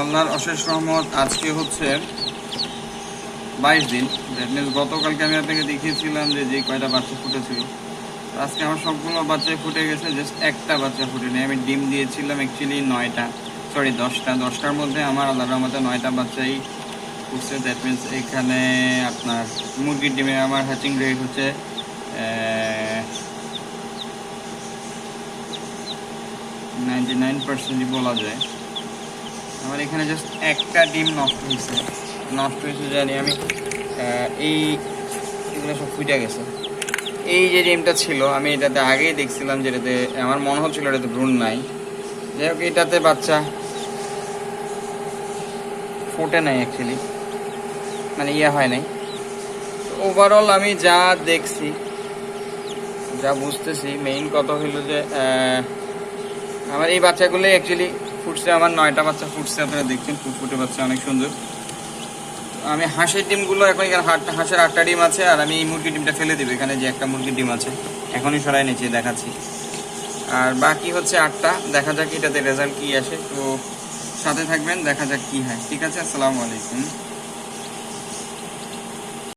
আল্লাহর অশেষ রহমত, আজকে হচ্ছে বাইশ দিন। মিনস গতকালকে আমি আপনাকে দেখিয়েছিলাম যে যে কয়টা বাচ্চা ফুটেছিল। আজকে আমার সবগুলো বাচ্চাই ফুটে গেছে জাস্ট একটা বাচ্চা ফুটেনি। আমি ডিম দিয়েছিলাম অ্যাকচুয়ালি নয়টা সরি দশটা। দশটার মধ্যে আমার আল্লাহর রহমতে নয়টা বাচ্চাই ফুটছে। দ্যাট মিনস এখানে আপনার মুরগির ডিমে আমার হ্যাচিং রেট হচ্ছে নাইনটি নাইন পার্সেন্টই বলা যায়। এখানে জাস্ট একটা ডিম নষ্ট হয়েছে। নষ্ট হয়েছে জানি আমি এই এগুলো সব ফুটে গেছে। এই যে ডিমটা ছিল, আমি এটাতে আগেই দেখছিলাম যে এটাতে, আমার মনে হচ্ছিল এটাতে ভ্রূণ নাই। যাই হোক, এটাতে বাচ্চা ফোটে নাই অ্যাকচুয়ালি মানে ইয়ে হয় নাই। ওভারঅল আমি যা দেখছি, যা বুঝতেছি মেইন কথা হইল যে আমার এই বাচ্চাগুলো অ্যাকচুয়ালি ফুটছে, আমার নয়টা বাচ্চা ফুটছে, আপনারা দেখছেন, ফুটফুটে বাচ্চা অনেক সুন্দর। আমি হাঁসের ডিমগুলো এখন এখানে হাটটা হাঁসের আটটা ডিম আছে, আর আমি এই মুরগির ডিমটা ফেলে দেবো, এখানে যে একটা মুরগির ডিম আছে। এখনই সরাই নিচে দেখাচ্ছি। আর বাকি হচ্ছে আটটা, দেখা যাক এটাতে রেজাল্ট কী আসে। তো সাথে থাকবেন, দেখা যাক কী হয়। ঠিক আছে, আসসালামু আলাইকুম।